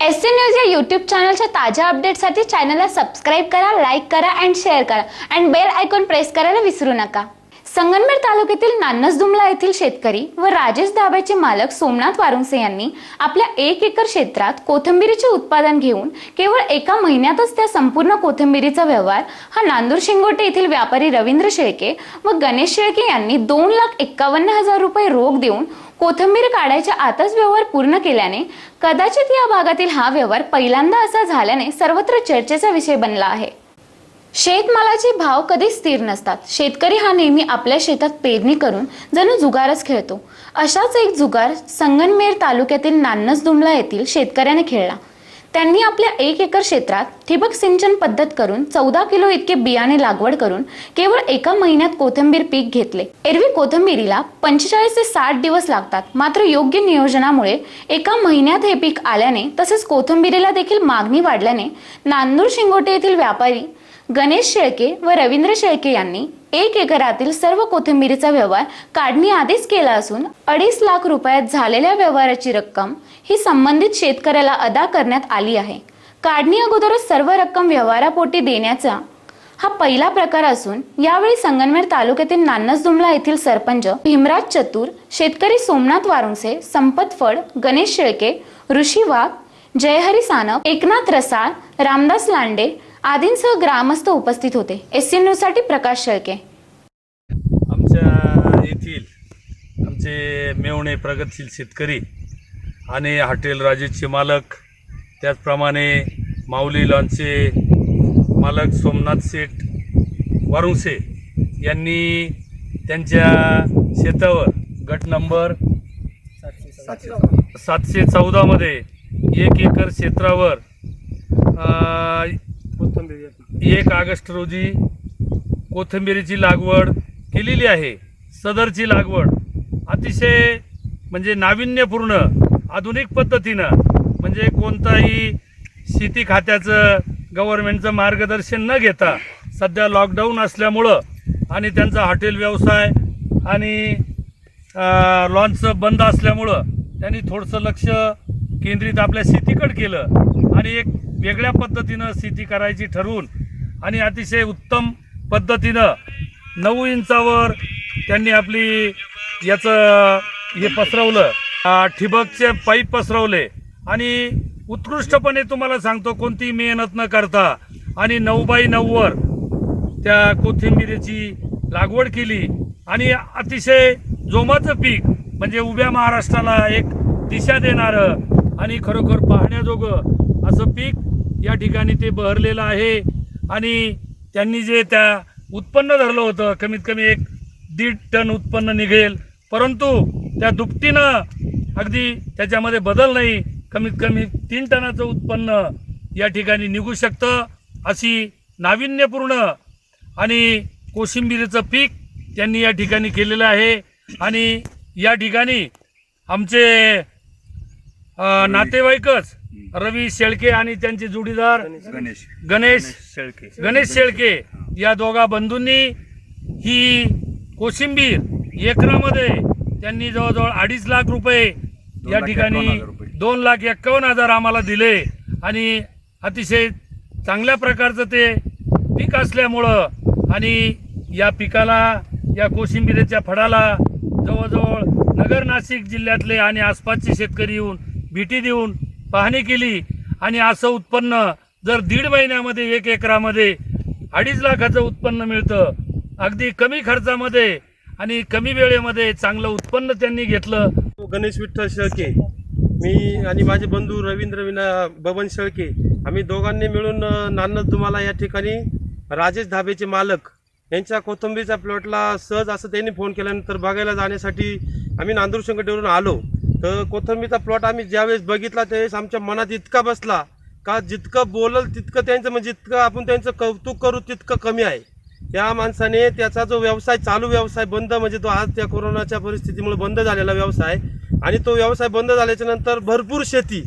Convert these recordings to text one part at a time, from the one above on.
S C news या YouTube चॅनलच्या ताज्या अपडेटसाठी चॅनलला सबस्क्राईब करा लाईक करा अँड शेअर करा. अँड बेल आयकॉन प्रेस करायला विसरू नका. संगनमेर तालुक्यातील नान्नस दुमला येथील शेतकरी व राजेश धाब्याचे मालक सोमनाथ वारुंसे यांनी आपल्या एक एकर क्षेत्रात कोथिंबिरीचे उत्पादन घेऊन केवळ एका महिन्यातच त्या संपूर्ण कोथिंबिरीचा व्यवहार हा नांदूर शिंगोटे येथील व्यापारी रवींद्र शेळके व गणेश शेळके यांनी दोन लाख एक्कावन्न हजार रुपये रोख देऊन कोथिंबीर काढायच्या आतच व्यवहार पूर्ण केल्याने कदाचित या भागातील हा व्यवहार पहिल्यांदा असा झाल्याने सर्वत्र चर्चेचा विषय बनला आहे. शेतमालाचे भाव कधी स्थिर नसतात. शेतकरी हा नेहमी आपल्या शेतात पेरणी करून जणू जुगारच खेळतो. अशाच एक जुगार संगनमेर तालुक्यातील नान्नस दुमला येथील शेतकऱ्याने खेळला. त्यांनी आपल्या एक एकर क्षेत्रात ठिबक सिंचन पद्धत करून चौदा किलो इतके बियाणे लागवड करून केवळ एका महिन्यात कोथिंबीर पीक घेतले. एरवी कोथिंबीरीला पंचेचाळीस ते साठ दिवस लागतात. मात्र योग्य नियोजनामुळे एका महिन्यात हे पीक आल्याने तसेच कोथिंबीरीला देखील मागणी वाढल्याने नांदूर शिंगोटे येथील व्यापारी गणेश शेळके व रवींद्र शेळके यांनी एक एकरातील सर्व कोथिंबीरीचा व्यवहार काढणी आधीच केला असून अडीच लाख रुपयात झालेल्या व्यवहाराची रक्कम ही संबंधित शेतकऱ्याला अदा करण्यात आली आहे. काढणी अगोदरच सर्व रक्कम व्यवहारापोटी देण्याचा हा पहिला प्रकार असून यावेळी संगनमेर तालुक्यातील नान्नसदुमला येथील सरपंच भीमराज चतुर शेतकरी सोमनाथ वारुंसे संपत फड गणेश शेळके ऋषी वाघ जयहरी सानप एकनाथ रसाळ रामदास लांडे आदींसह ग्रामस्थ उपस्थित होते. एस सी न्यूजसाठी प्रकाश शेळके. आमच्या येथील आमचे मेवणे प्रगतशील शेतकरी आणि हॉटेल राजेशचे मालक त्याचप्रमाणे माऊली लॉनचे मालक सोमनाथ शेठ वारुंसे यांनी त्यांच्या शेतावर गट नंबर सातशे चौदामध्ये एक एकर क्षेत्रावर एक ऑगस्ट रोजी कोथिंबिरीची लागवड केलेली आहे. सदरची लागवड अतिशय म्हणजे नाविन्यपूर्ण आधुनिक पद्धतीनं म्हणजे कोणताही शेती खात्याचं गव्हर्नमेंटचं मार्गदर्शन न घेता सध्या लॉकडाऊन असल्यामुळं आणि त्यांचा हॉटेल व्यवसाय आणि अं, लॉन्चचं बंद असल्यामुळं त्यांनी थोडंसं लक्ष केंद्रित आपल्या शेतीकडे केलं. आणि एक वेगळ्या पद्धतीनं शेती करायची ठरवून आणि अतिशय उत्तम पद्धतीनं नऊ इंचावर त्यांनी आपली याचं हे पसरवलं. ठिबकचे पाईप पसरवले. आणि उत्कृष्टपणे तुम्हाला सांगतो कोणतीही मेहनत न करता आणि नऊ बाय नऊवर त्या कोथिंबिरीची लागवड केली. आणि अतिशय जोमाचं पीक म्हणजे उभ्या महाराष्ट्राला एक दिशा देणारं आणि खरोखर पाहण्याजोगं असं पीक या ठिकाणी ते बहरलेलं आहे. आणि त्यांनी जे त्या उत्पन्न धरलं होतं कमीत कमी एक दीड टन उत्पन्न निघेल. परंतु त्या दुपटीनं अगदी त्याच्यामध्ये बदल नाही. कमीत कमी तीन टनाचं उत्पन्न या ठिकाणी निघू शकतं अशी नाविन्यपूर्ण आणि कोशिंबिरीचं पीक त्यांनी या ठिकाणी केलेलं आहे. आणि या ठिकाणी आमचे नातेवाईकच. रवी शेळके आणि त्यांचे जोडीदार गणेश. गणेश शेळके. गणेश शेळके या दोघा बंधूंनी ही कोशिंबीर एकरामध्ये त्यांनी जवळजवळ अडीच लाख रुपये या ठिकाणी. दोन लाख एक्कावन्न हजार आम्हाला दिले. आणि अतिशय चांगल्या प्रकारचं ते पीक असल्यामुळं आणि या पिकाला या कोशिंबिरीच्या फळाला जवळजवळ नगर नाशिक जिल्ह्यातले आणि आसपासचे शेतकरी येऊन भेटी देऊन पाहणी केली आणि असं उत्पन्न जर दीड महिन्यामध्ये एक एकरामध्ये अडीच लाखाचं उत्पन्न मिळतं अगदी कमी खर्चामध्ये आणि कमी वेळेमध्ये चांगलं उत्पन्न त्यांनी घेतलं. गणेश विठ्ठल शेळके मी आणि माझे बंधू रवींद्र विना बबन शेळके आम्ही दोघांनी मिळून अ, तुम्हाला या ठिकाणी राजेश धाबेचे मालक यांच्या कोथंबीरच्या प्लॉटला सहज असं त्यांनी फोन केल्यानंतर बघायला जाण्यासाठी आम्ही नांदूर संकटेवरून आलो. तर कोथंबीचा प्लॉट आम्ही ज्यावेळेस बघितला त्यावेळेस आमच्या मनात इतका बसला का जितकं बोलल तितकं त्यांचं म्हणजे जितकं आपण त्यांचं कौतुक करू तितकं कमी आहे. त्या माणसाने त्याचा जो व्यवसाय चालू व्यवसाय बंद म्हणजे तो आज त्या कोरोनाच्या परिस्थितीमुळे बंद झालेला व्यवसाय आणि तो व्यवसाय बंद झाल्याच्यानंतर भरपूर शेती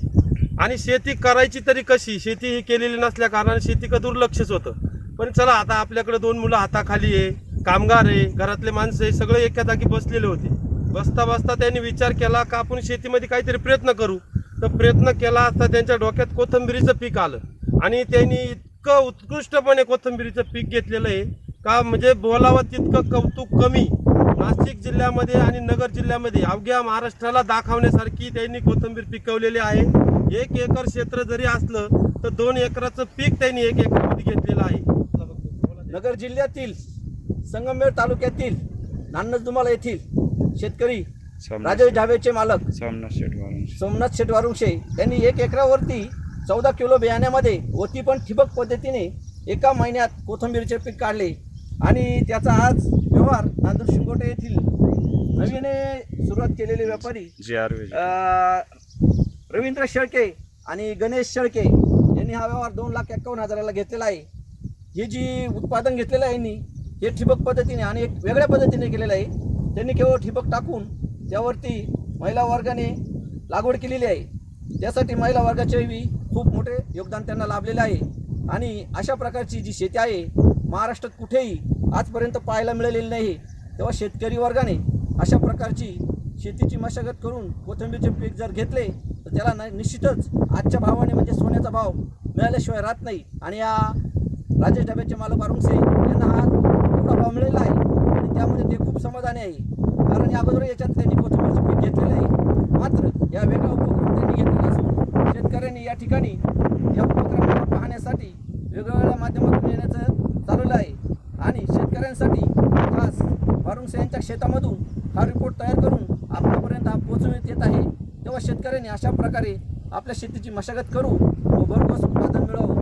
आणि शेती करायची तरी कशी? शेती ही केलेली नसल्या कारणाने शेतीकडे दुर्लक्षच होतं. पण चला आता आपल्याकडे दोन मुलं हाताखाली आहे कामगार आहे घरातले माणसं आहे सगळे एका जागी बसलेले होते. बसता बसता त्यांनी विचार केला का आपण शेतीमध्ये काहीतरी प्रयत्न करू? तर प्रयत्न केला असता त्यांच्या डोक्यात कोथंबिरीचं पीक आलं. आणि त्यांनी इतकं उत्कृष्टपणे कोथंबिरीचं पीक घेतलेलं आहे का म्हणजे बोलावं तितकं कौतुक कमी. नाशिक जिल्ह्यामध्ये आणि नगर जिल्ह्यामध्ये अवघ्या महाराष्ट्राला दाखवण्यासारखी त्यांनी कोथंबीर पिकवलेली आहे. एक एकर क्षेत्र जरी असलं तर दोन एकराचं पीक त्यांनी एक एकरमध्ये घेतलेलं आहे. नगर जिल्ह्यातील संगमेर तालुक्यातील नान्नजदुमाला येथील शेतकरी राजेश ढाबेचे मालक सोमनाथ सोमनाथ शेटवारुंशे यांनी एक एकरावरती चौदा किलो बियाण्यामध्ये व ती पण ठिबक पद्धतीने एका महिन्यात कोथंबीरचे पीक काढले. आणि त्याचा आज व्यवहार नांदूर शिंगोटे येथील नवीन सुरुवात केलेले व्यापारी रवींद्र शेळके आणि गणेश शेळके यांनी हा व्यवहार दोन लाख एक्कावन्न हजाराला घेतलेला आहे. हे जी उत्पादन घेतलेलं आहे यांनी हे ठिबक पद्धतीने आणि एक वेगळ्या पद्धतीने केलेलं आहे. त्यांनी केवळ ठिबक टाकून त्यावरती महिला वर्गाने लागवड केलेली आहे. त्यासाठी महिला वर्गाचे बी खूप मोठे योगदान त्यांना लाभलेलं आहे. आणि अशा प्रकारची जी शेती आहे महाराष्ट्रात कुठेही आजपर्यंत पाहायला मिळालेली नाही. तेव्हा शेतकरी वर्गाने अशा प्रकारची शेतीची मशागत करून कोथिंबीरचे पीक जर घेतले तर त्याला न- निश्चितच आजच्या भावाने म्हणजे सोन्याचा भाव मिळाल्याशिवाय राहत नाही. आणि या राजेश डब्याचे मालक अरुणसे यांना हा भाव मिळालेला आहे. आणि त्यामध्ये ते खूप समाधानी आहे. कारण या अगोदर याच्यात त्यांनी कोथिंबीरचं पीक घेतलेलं आहे. मात्र या वेगळा उपक्रम त्यांनी घेतलेला असून शेतकऱ्यांनी या ठिकाणी या उपक्रमाला पाहण्यासाठी वेगवेगळ्या माध्यमातून येण्याचं चालवलं आहे. आणि शेतकऱ्यांसाठी खास वारुंगसे यांच्या शेतामधून हा रिपोर्ट तयार करून आपल्यापर्यंत हा पोहोचवण्यात येत आहे. तेव्हा शेतकऱ्यांनी अशा प्रकारे आपल्या शेतीची मशागत करू व भरघोस उत्पादन मिळावं